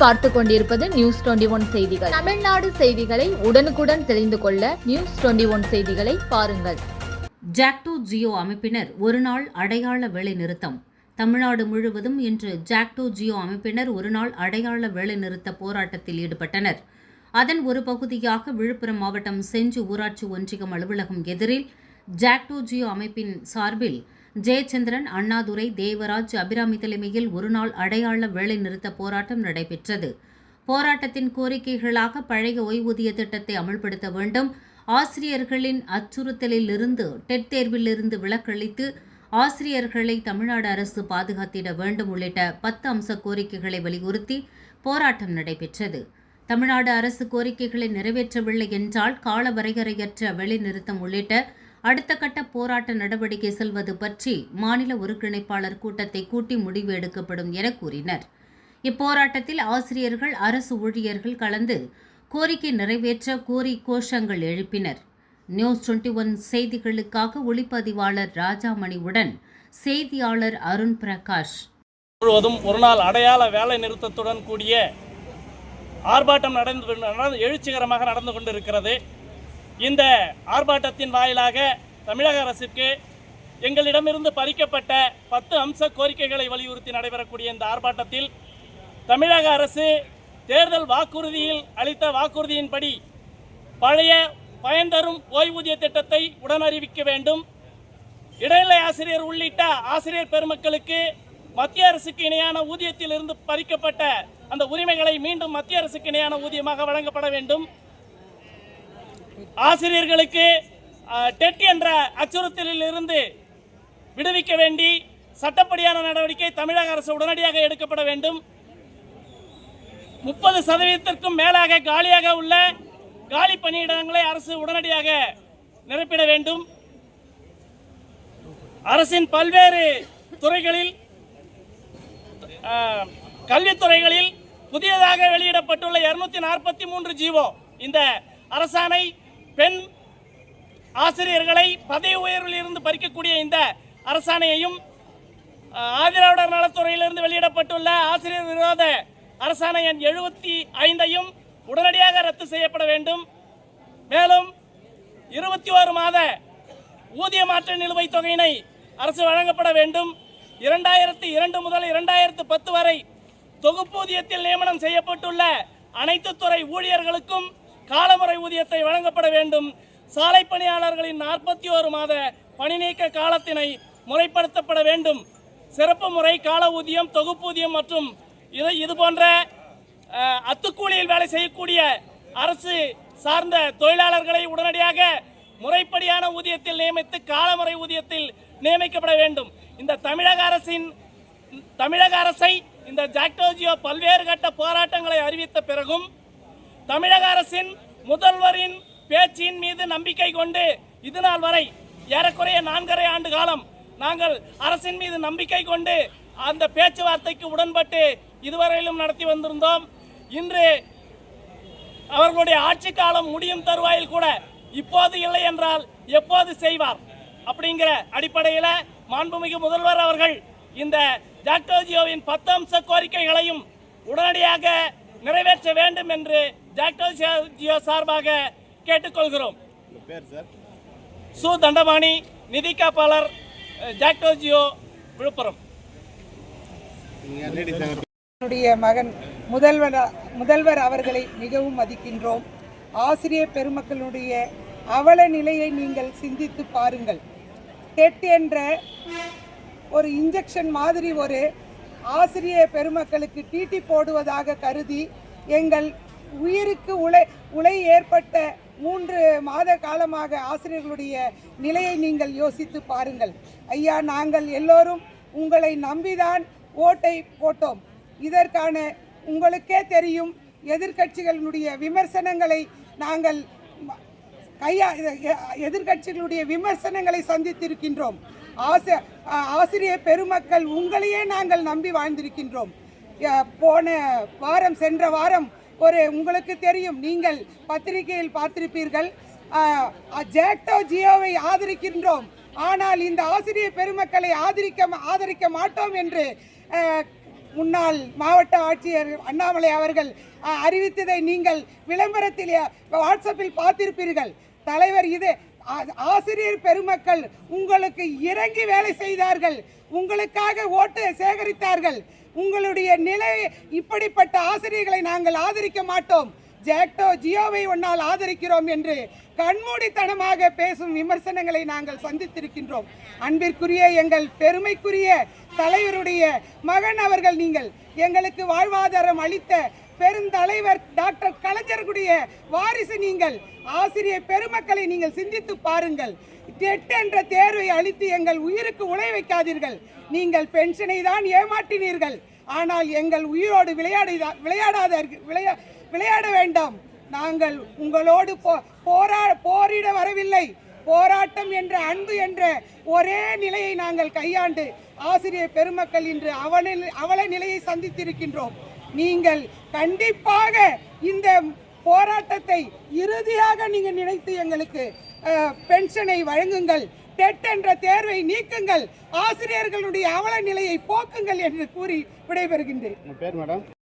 பார்த்து கொண்டிருப்பது news twenty one செய்திகள். தமிழ்நாடு செய்திகளை உடனுக்குடன் தெரிந்து கொள்ள நியூஸ் டுவெண்டி ஒன் செய்திகளை பாருங்கள். ஜாக்டோ ஜியோ அமைப்பினர் ஒருநாள் அடையாள வேலைநிறுத்தம். தமிழ்நாடு முழுவதும் இன்று ஜாக்டோ ஜியோ அமைப்பினர் ஒருநாள் அடையாள வேலைநிறுத்த போராட்டத்தில் ஈடுபட்டனர். அதன் ஒரு பகுதியாக விழுப்புரம் மாவட்டம் செஞ்சு ஊராட்சி ஒன்றியம் அலுவலகம் எதிரில் ஜாக்டோ ஜியோ அமைப்பின் சார்பில் ஜெயச்சந்திரன் அண்ணாதுரை தேவராஜ் அபிராமி தலைமையில் ஒருநாள் அடையாள வேலைநிறுத்த போராட்டம் நடைபெற்றது. போராட்டத்தின் கோரிக்கைகளாக பழைய ஓய்வூதிய திட்டத்தை அமல்படுத்த வேண்டும். ஆசிரியர்களின் அச்சுறுத்தலில் இருந்து டெட் தேர்விலிருந்து விலக்களித்து ஆசிரியர்களை தமிழ்நாடு அரசு பாதுகாத்திட வேண்டும் உள்ளிட்ட பத்து அம்ச கோரிக்கைகளை வலியுறுத்தி போராட்டம் நடைபெற்றது. தமிழ்நாடு அரசு கோரிக்கைகளை நிறைவேற்றவில்லை என்றால் காலவரையறையற்ற வேலைநிறுத்தம் உள்ளிட்ட அடுத்த கட்ட போராட்ட நடவடிக்கை செல்வது பற்றி மாநில ஒருங்கிணைப்பாளர் கூட்டத்தை கூட்டி முடிவு எடுக்கப்படும் என கூறினர். இப்போராட்டத்தில் ஆசிரியர்கள் அரசு ஊழியர்கள் கலந்து கோரிக்கை நிறைவேற்ற கோரி கோஷங்கள் எழுப்பினர். நியூஸ் டுவெண்ட்டி ஒன் செய்திகளுக்காக ஒளிப்பதிவாளர் ராஜாமணியுடன் செய்தியாளர் அருண் பிரகாஷ். முழுவதும் ஒரு நாள் அடையாள வேலை நிறுத்தத்துடன் கூடிய ஆர்ப்பாட்டம் நடந்து எழுச்சிகரமாக நடந்து கொண்டிருக்கிறது. இந்த ஆர்ப்பாட்டத்தின் வாயிலாக தமிழக அரசுக்கு எங்களிடமிருந்து பறிக்கப்பட்ட பத்து அம்ச கோரிக்கைகளை வலியுறுத்தி நடைபெறக்கூடிய இந்த ஆர்ப்பாட்டத்தில் தமிழக அரசு தேர்தல் வாக்குறுதியில் அளித்த வாக்குறுதியின்படி பழைய பயன் தரும் ஓய்வூதிய திட்டத்தை உடன் அறிவிக்க வேண்டும். இடைநிலை ஆசிரியர் உள்ளிட்ட ஆசிரியர் பெருமக்களுக்கு மத்திய அரசுக்கு இணையான ஊதியத்தில் இருந்து பறிக்கப்பட்ட அந்த உரிமைகளை மீண்டும் மத்திய அரசுக்கு இணையான ஊதியமாக வழங்கப்பட வேண்டும். ஆசிரியர்களுக்கு டெட் என்ற அச்சுறுத்தலில் இருந்து விடுவிக்க வேண்டி சட்டப்படியான நடவடிக்கை தமிழக அரசு உடனடியாக எடுக்கப்பட வேண்டும். முப்பது சதவீதத்திற்கும் மேலாக காலியாக உள்ள காலி பணியிடங்களை அரசு உடனடியாக நிரப்பிட வேண்டும். அரசின் பல்வேறு துறைகளில் கல்வித்துறைகளில் புதியதாக வெளியிடப்பட்டுள்ள இருநூத்தி நாற்பத்தி மூன்று ஜீவோ இந்த அரசாணை பெண் ஆசிரியர்களை பதவி உயர்வில் இருந்து பறிக்கக்கூடிய இந்த அரசாணையையும் ஆஹ், ஆதிராவிடர் நலத்துறையிலிருந்து வெளியிடப்பட்டுள்ள ஆசிரியர் விரோத அரசாணை எண் எழுபத்தி ஐந்தையும் உடனடியாக ரத்து செய்யப்பட வேண்டும். மேலும் இருபத்தி ஓரு மாத ஊதிய மாற்ற நிலுவைத் தொகையினை அரசு வழங்கப்பட வேண்டும். இரண்டாயிரத்தி இரண்டு முதல் இரண்டாயிரத்து பத்து வரை தொகுப்பூதியத்தில் நியமனம் செய்யப்பட்டுள்ள அனைத்து துறை ஊழியர்களுக்கும் காலமுறை ஊதியத்தை வழங்கப்பட வேண்டும். சாலை பணியாளர்களின் நாற்பத்தி ஓரு மாத பணி நீக்க காலத்தினை முறைப்படுத்தப்பட வேண்டும். சிறப்பு முறை கால ஊதியம் தொகுப்பூதியம் மற்றும் இது இது போன்ற அத்துக்கூலியில் வேலை செய்யக்கூடிய அரசு சார்ந்த தொழிலாளர்களை உடனடியாக முறைப்படியான ஊதியத்தில் நியமித்து காலமுறை ஊதியத்தில் நியமிக்கப்பட வேண்டும். இந்த தமிழக அரசின் தமிழக அரசை இந்த ஜாக்டோஜியோ பல்வேறு கட்ட போராட்டங்களை அறிவித்த பிறகும் தமிழக அரசின் முதல்வரின் பேச்சின் மீது நம்பிக்கை கொண்டு இது நாள் வரை ஏறக்குறைய நான்கரை ஆண்டு காலம் நாங்கள் அரசின் மீது நம்பிக்கை கொண்டு அந்த பேச்சுவார்த்தைக்கு உடன்பட்டு இதுவரையிலும் நடத்தி வந்திருந்தோம். இன்று அவர்களுடைய ஆட்சி காலம் முடியும் தருவாயில் கூட இப்போது இல்லை என்றால் எப்போது செய்வார்? அப்படிங்கிற அடிப்படையில் மாண்புமிகு முதல்வர் அவர்கள் இந்த ஜாக்டோஜியோவின் பத்து அம்ச கோரிக்கைகளையும் உடனடியாக நிறைவேற்ற வேண்டும் என்று ஜாக்டோஜியோ சார்பாக கேட்டுக்கொள்கிறோம். சு தண்டபாணி நிதி காப்பாளர் அஹ், ஜாக்டோஜியோ விழுப்புரம். என்னுடைய மகன் முதல்வர் முதல்வர் அவர்களை மிகவும் மதிக்கின்றோம். ஆசிரியர் பெருமக்களுடைய அவல நிலையை நீங்கள் சிந்தித்து பாருங்கள். டெட் என்ற ஒரு இன்ஜெக்ஷன் மாதிரி ஒரு ஆசிரியர் பெருமக்களுக்கு டீட்டி போடுவதாக கருதி எங்கள் உயிருக்கு உலை உலை ஏற்பட்ட மூன்று மாத காலமாக ஆசிரியர்களுடைய நிலையை நீங்கள் யோசித்து பாருங்கள். ஐயா நாங்கள் எல்லோரும் உங்களை நம்பிதான் ஓட்டை போட்டோம். இதற்கான உங்களுக்கே தெரியும் எதிர்கட்சிகளுடைய விமர்சனங்களை நாங்கள் கையா எதிர்கட்சிகளுடைய எதிர்க்கட்சிகளுடைய விமர்சனங்களை சந்தித்திருக்கின்றோம். ஆசிர ஆசிரியர் பெருமக்கள் உங்களையே நாங்கள் நம்பி வாழ்ந்திருக்கின்றோம். போன வாரம் சென்ற வாரம் ஒரு உங்களுக்கு தெரியும் நீங்கள் பத்திரிகையில் பார்த்திருப்பீர்கள். ஜேட்டோ ஜியோவை ஆதரிக்கின்றோம். ஆனால் இந்த ஆசிரியர் பெருமக்களை ஆதரிக்க ஆதரிக்க மாட்டோம் என்று முன்னாள் மாவட்ட ஆட்சியர் அண்ணாமலை அவர்கள் அறிவித்ததை நீங்கள் விளம்பரத்தில் வாட்ஸ்அப்பில் பார்த்திருப்பீர்கள். தலைவர் இது ஆசிரியர் பெருமக்கள் உங்களுக்கு இறங்கி வேலை செய்தார்கள். உங்களுக்காக ஓட்டு சேகரித்தார்கள். உங்களுடைய நிலை இப்படிப்பட்ட ஆசிரியர்களை நாங்கள் ஆதரிக்க மாட்டோம். ஜாக்டோ ஜியோவை ஒன்னால் ஆதரிக்கிறோம் என்று கண்மூடித்தனமாக பேசும் விமர்சனங்களை நாங்கள் சந்தித்திருக்கின்றோம். அன்பிற்குரிய எங்கள் பெருமைக்குரிய தலைவருடைய மகன் அவர்கள் நீங்கள் எங்களுக்கு வாழ்வாதாரம் அளித்த பெருந்தலைவர் டாக்டர் கலைஞருடைய வாரிசு நீங்கள். ஆசிரியர் பெருமக்களை நீங்கள் சிந்தித்து பாருங்கள். டெட் என்ற தேர்வை அளித்து எங்கள் உயிருக்கு உழை வைக்காதீர்கள். நீங்கள் பென்ஷனை தான் ஏமாற்றினீர்கள். ஆனால் எங்கள் உயிரோடு விளையாட விளையாடாத விளையா விளையாட வேண்டாம். நாங்கள் உங்களோடு போ போரா போரிட வரவில்லை. போராட்டம் என்ற அன்பு என்ற ஒரே நிலையை நாங்கள் கையாண்டு ஆசிரியர் பெருமக்கள் இன்று அவல அவல நிலையை சந்தித்திருக்கின்றோம். நீங்கள் கண்டிப்பாக இந்த போராட்டத்தை இறுதியாக நீங்கள் நினைத்து எங்களுக்கு பென்ஷனை வழங்குங்கள் டெட் என்ற தேர்வை நீக்குங்கள் ஆசிரியர்களுடைய அவல நிலையை போக்குங்கள் என்று கூறி விடைபெறுகின்றேன். பேர் மேடம்?